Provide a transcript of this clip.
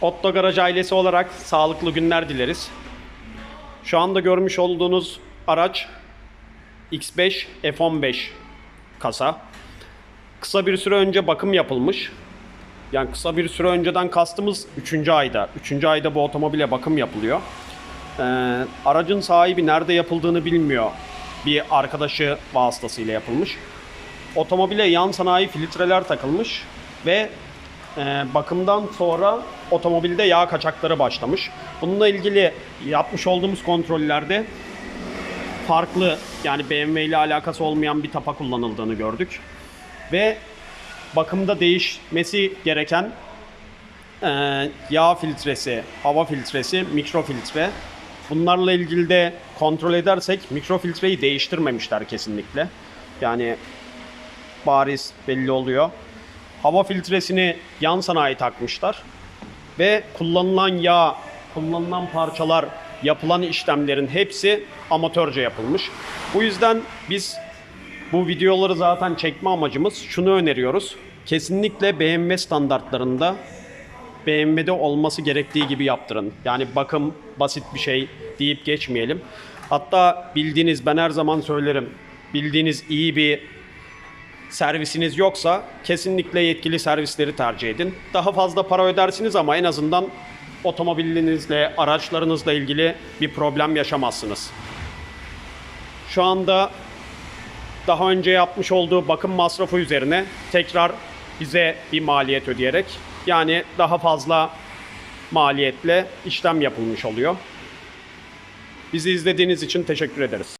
Otto Garaj ailesi olarak sağlıklı günler dileriz. Şu anda görmüş olduğunuz araç X5 F15 kasa. Kısa bir süre önce bakım yapılmış. Yani kısa bir süre önceden kastımız 3. ayda. 3. ayda bu otomobile bakım yapılıyor. Ee, aracın sahibi nerede yapıldığını bilmiyor. Bir arkadaşı vasıtasıyla yapılmış. Otomobile yan sanayi filtreler takılmış ve e, bakımdan sonra otomobilde yağ kaçakları başlamış. Bununla ilgili yapmış olduğumuz kontrollerde farklı yani BMW ile alakası olmayan bir tapa kullanıldığını gördük. Ve bakımda değişmesi gereken e, yağ filtresi, hava filtresi, mikrofiltre. Bunlarla ilgili de kontrol edersek mikrofiltreyi değiştirmemişler kesinlikle. Yani bariz belli oluyor. Hava filtresini yan sanayi takmışlar. Ve kullanılan yağ, kullanılan parçalar, yapılan işlemlerin hepsi amatörce yapılmış. Bu yüzden biz bu videoları zaten çekme amacımız şunu öneriyoruz. Kesinlikle BMW standartlarında BMW'de olması gerektiği gibi yaptırın. Yani bakım basit bir şey deyip geçmeyelim. Hatta bildiğiniz ben her zaman söylerim. Bildiğiniz iyi bir servisiniz yoksa kesinlikle yetkili servisleri tercih edin. Daha fazla para ödersiniz ama en azından otomobilinizle, araçlarınızla ilgili bir problem yaşamazsınız. Şu anda daha önce yapmış olduğu bakım masrafı üzerine tekrar bize bir maliyet ödeyerek yani daha fazla maliyetle işlem yapılmış oluyor. Bizi izlediğiniz için teşekkür ederiz.